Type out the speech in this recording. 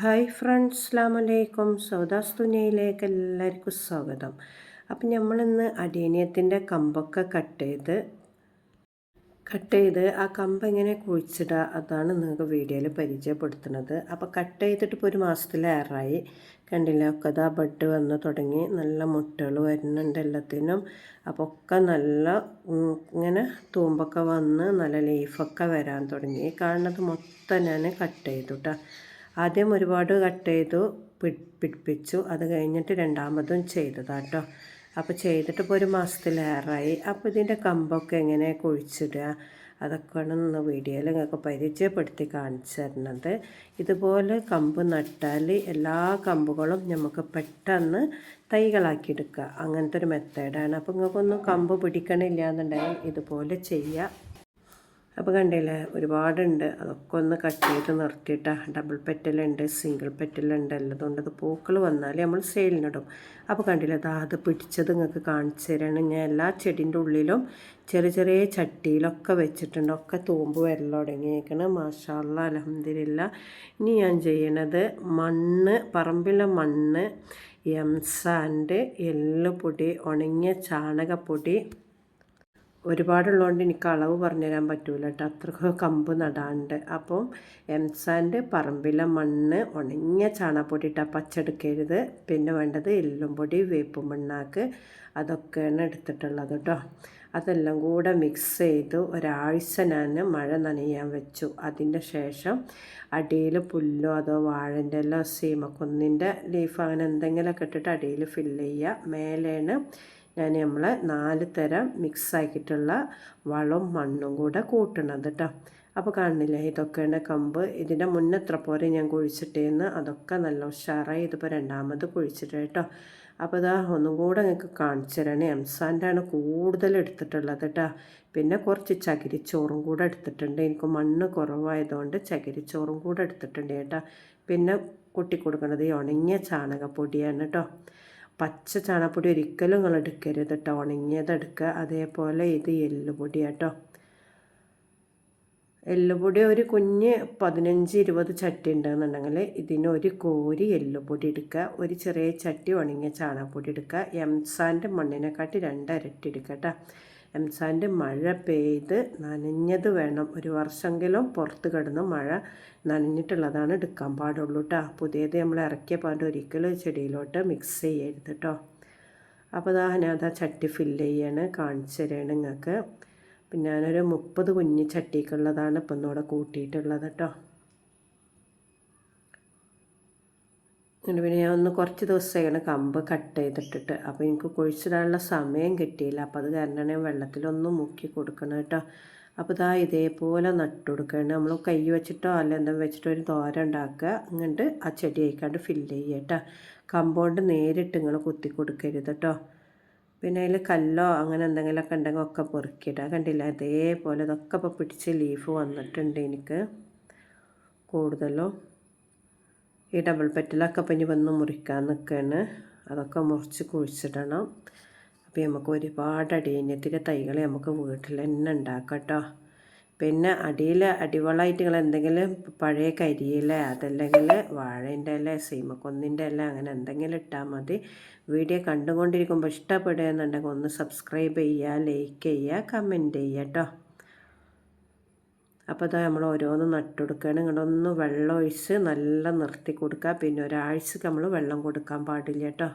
Hi friends അസ്ലാമലൈക്കും സൗദാസ് തുനിയയിലേക്ക് എല്ലാവർക്കും സ്വാഗതം. അപ്പം നമ്മളിന്ന് അടീനിയത്തിന്റെ കമ്പൊക്കെ കട്ട് ചെയ്ത് കട്ട് ചെയ്ത് ആ കമ്പ് എങ്ങനെ കുഴിച്ചിടുക അതാണ് നിങ്ങൾക്ക് വീഡിയോയിൽ പരിചയപ്പെടുത്തുന്നത്. അപ്പോൾ കട്ട് ചെയ്തിട്ട് ഇപ്പോൾ ഒരു മാസത്തിലേറായി കണ്ടില്ല ഒക്കെ അതാ ബഡ് വന്ന് തുടങ്ങി. നല്ല മുട്ടകൾ വരുന്നുണ്ട് എല്ലാത്തിനും. അപ്പോൾ ഒക്കെ നല്ല ഇങ്ങനെ തൂമ്പൊക്കെ വന്ന് നല്ല ലീഫൊക്കെ വരാൻ തുടങ്ങി. കാണുന്നത് മൊത്തം ഞാൻ കട്ട് ചെയ്തു കേട്ടോ ആദ്യം ഒരുപാട് കട്ട് ചെയ്തു പിടിപ്പിച്ചു. അത് കഴിഞ്ഞിട്ട് രണ്ടാമതും ചെയ്തതാട്ടോ അപ്പോൾ ചെയ്തിട്ട് ഇപ്പോൾ ഒരു മാസത്തിലേറായി. അപ്പോൾ ഇതിന്റെ കമ്പൊക്കെ എങ്ങനെ കുഴിച്ചിടുക? അതൊക്കെയാണ് ഇന്ന് വീഡിയോയിൽ നിങ്ങൾക്ക് പരിചയപ്പെടുത്തി കാണിച്ചു തരുന്നത്. ഇതുപോലെ കമ്പ് നട്ടാൽ എല്ലാ കമ്പുകളും നമുക്ക് പെട്ടെന്ന് തൈകളാക്കി എടുക്കുക അങ്ങനത്തെ ഒരു മെത്തേഡാണ് അപ്പോൾ നിങ്ങൾക്കൊന്നും കമ്പ് പിടിക്കണില്ല എന്നുണ്ടെങ്കിൽ ഇതുപോലെ ചെയ്യുക അപ്പോൾ കണ്ടില്ലേ ഒരുപാടുണ്ട്. അതൊക്കെ ഒന്ന് കട്ട് ചെയ്ത് നിർത്തിയിട്ട്. ഡബിൾ പെറ്റലുണ്ട് സിംഗിൾ പെറ്റലുണ്ട് എല്ലതുകൊണ്ട് അത് പൂക്കൾ വന്നാലേ നമ്മൾ സെയിലിനിടും അപ്പോൾ കണ്ടില്ലേ അത് പിടിച്ചത് നിങ്ങൾക്ക് കാണിച്ചു തരാണ്. ഞാൻ എല്ലാ ചെടിന്റെ ഉള്ളിലും ചെറിയ ചെറിയ ചട്ടിയിലൊക്കെ വെച്ചിട്ടുണ്ട്. ഒക്കെ തൂമ്പ് വരൽ തുടങ്ങിയേക്കണ്. മാഷാല്ല അലഹമില്ല ഇനി ഞാൻ ചെയ്യണത് മണ്ണ് പറമ്പിലെ മണ്ണ് എംസാൻഡ് എല്ലുപൊടി ഉണങ്ങിയ ചാണകപ്പൊടി ഒരുപാടുള്ളതുകൊണ്ട് എനിക്ക് അളവ് പറഞ്ഞു തരാൻ പറ്റൂല കേട്ടോ അത്രയ്ക്ക് കമ്പ് നടാണ്ട്. അപ്പം എംസാന്റെ പറമ്പിലെ മണ്ണ് ഉണങ്ങിയ ചാണകപ്പൊടി ഇട്ടാൽ പച്ചെടുക്കരുത്. പിന്നെ വേണ്ടത് എല്ലും പൊടി വേപ്പും മണ്ണാക്ക് അതൊക്കെയാണ് എടുത്തിട്ടുള്ളത് കേട്ടോ അതെല്ലാം കൂടെ മിക്സ് ചെയ്ത് ഒരാഴ്ച ഞാൻ മഴ നനയാൻ വെച്ചു. അതിന്റെ ശേഷം അടിയിൽ പുല്ലോ അതോ വാഴന്റെ എല്ലാം സീമക്കൊന്നിന്റെ ലീഫ് അങ്ങനെ എന്തെങ്കിലുമൊക്കെ ഇട്ടിട്ട് അടിയിൽ ഫില്ല് ചെയ്യുക. മേലേണ് ഞാൻ നമ്മൾ നാല് തരം മിക്സ് ആക്കിയിട്ടുള്ള വളം മണ്ണും കൂടെ കൂട്ടണത് കേട്ടോ അപ്പോൾ കാണില്ലേ ഇതൊക്കെയാണ് കമ്പ് ഇതിന്റെ മുന്നെത്ര പോലെ ഞാൻ കുഴിച്ചിട്ടേന്ന് അതൊക്കെ നല്ല ഉഷാറായി ഇതിപ്പോൾ രണ്ടാമത് കുഴിച്ചിട്ട് കേട്ടോ അപ്പോൾ ഇതാ ഒന്നും കൂടെ നിങ്ങൾക്ക് കാണിച്ചു തരണേ എംസാന്റാണ് കൂടുതൽ എടുത്തിട്ടുള്ളത് കേട്ടോ പിന്നെ കുറച്ച് ചകിരിച്ചോറും കൂടെ എടുത്തിട്ടുണ്ട്. എനിക്ക് മണ്ണ് കുറവായതുകൊണ്ട് ചകിരിച്ചോറും കൂടെ എടുത്തിട്ടുണ്ട് കേട്ടോ. പിന്നെ കുട്ടി കൊടുക്കുന്നത് ഈ ഉണങ്ങിയ ചാണകപ്പൊടിയാണ് കേട്ടോ പച്ച ചാണകപ്പൊടി ഒരിക്കലും നിങ്ങൾ എടുക്കരുത് കേട്ടോ ഉണങ്ങിയതെടുക്കുക അതേപോലെ ഇത് എല്ലുപൊടി കേട്ടോ എല്ലുപൊടി ഒരു കുഞ്ഞ് പതിനഞ്ച് ഇരുപത് ചട്ടി ഉണ്ടെന്നുണ്ടെങ്കിൽ ഇതിന് ഒരു കോരി എല്ലുപൊടി എടുക്കുക. ഒരു ചെറിയ ചട്ടി ഉണങ്ങിയ ചാണകപ്പൊടി എടുക്കുക. എംസാന്റെ മണ്ണിനെക്കാട്ടി രണ്ടരട്ടി എടുക്കുക കേട്ടോ എംസാന്റെ മഴ പെയ്ത് നനഞ്ഞത് വേണം. ഒരു വർഷമെങ്കിലും പുറത്ത് കിടന്ന് മഴ നനഞ്ഞിട്ടുള്ളതാണ് എടുക്കാൻ പാടുള്ളൂ കേട്ടോ പുതിയത് നമ്മൾ ഇറക്കിയ പാട് ഒരിക്കലും ചെടിയിലോട്ട് മിക്സ് ചെയ്യരുത് കേട്ടോ അപ്പോൾ അതാ ഞാനതാ ചട്ടി ഫില്ല് ചെയ്യാണ് കാണിച്ചു തരാണ് നിങ്ങൾക്ക്. പിന്നെ ഞാനൊരു മുപ്പത് കുഞ്ഞ് ചട്ടിക്കുള്ളതാണ് ഇപ്പം ഒന്നുകൂടെ കൂട്ടിയിട്ടുള്ളത് കേട്ടോ എന്നിട്ട് പിന്നെ ഞാൻ ഒന്ന് കുറച്ച് ദിവസമായാണ് കമ്പ് കട്ട് ചെയ്തിട്ടിട്ട്. അപ്പോൾ എനിക്ക് കുഴിച്ചിടാനുള്ള സമയം കിട്ടിയില്ല. അപ്പോൾ അത് കാരണം ഞാൻ വെള്ളത്തിലൊന്നും മുക്കി കൊടുക്കണം കേട്ടോ. അപ്പോൾ ഇതാ ഇതേപോലെ നട്ടു നമ്മൾ കൈ വെച്ചിട്ടോ അല്ല എന്തെങ്കിലും വെച്ചിട്ടോ ഒരു തോര ഉണ്ടാക്കുക. എന്നിട്ട് ആ ചെടി അയക്കാണ്ട് ഫില്ല് ചെയ്യുക കേട്ടോ. കമ്പൗണ്ട് നേരിട്ട് നിങ്ങൾ കുത്തി കൊടുക്കരുത് കേട്ടോ. പിന്നെ അതിൽ കല്ലോ അങ്ങനെ എന്തെങ്കിലുമൊക്കെ ഉണ്ടെങ്കിൽ ഒക്കെ പൊറുക്കിയിട്ടാ കണ്ടില്ല? ഇതേപോലെ ഇതൊക്കെ ഇപ്പോൾ പിടിച്ച് ലീഫ് വന്നിട്ടുണ്ട് എനിക്ക് കൂടുതലും. ഈ ഡബിൾ പെറ്റലൊക്കെ അപ്പം ഇനി വന്ന് മുറിക്കാൻ നിൽക്കുകയാണ് അതൊക്കെ മുറിച്ച് കുഴിച്ചിടണം. അപ്പോൾ നമുക്ക് ഒരുപാട് അടിയഞ്ഞത്തിന്റെ തൈകൾ നമുക്ക് വീട്ടിൽ തന്നെ ഉണ്ടാക്കാം കേട്ടോ പിന്നെ അടിയിൽ അടിവളമായിട്ട് നിങ്ങൾ എന്തെങ്കിലും പഴയ കരിയില അതല്ലെങ്കിൽ വാഴേന്റെ ഇല സീമക്കൊന്നിന്റെ ഇല അങ്ങനെ എന്തെങ്കിലും ഇട്ടാൽ മതി. വീഡിയോ കണ്ടുകൊണ്ടിരിക്കുമ്പോൾ ഇഷ്ടപ്പെടുകയെന്നുണ്ടെങ്കിൽ ഒന്ന് സബ്സ്ക്രൈബ് ചെയ്യുക ലൈക്ക് ചെയ്യുക കമന്റ് ചെയ്യുക കേട്ടോ അപ്പോൾ അതാ നമ്മൾ ഓരോന്ന് നട്ടുകൊടുക്കുകയാണ് ഇങ്ങോട്ട് ഒന്ന് വെള്ളം ഒഴിച്ച് നല്ല നിർത്തി കൊടുക്കുക പിന്നെ ഒരാഴ്ചക്ക് നമ്മൾ വെള്ളം കൊടുക്കാൻ പാടില്ല കേട്ടോ.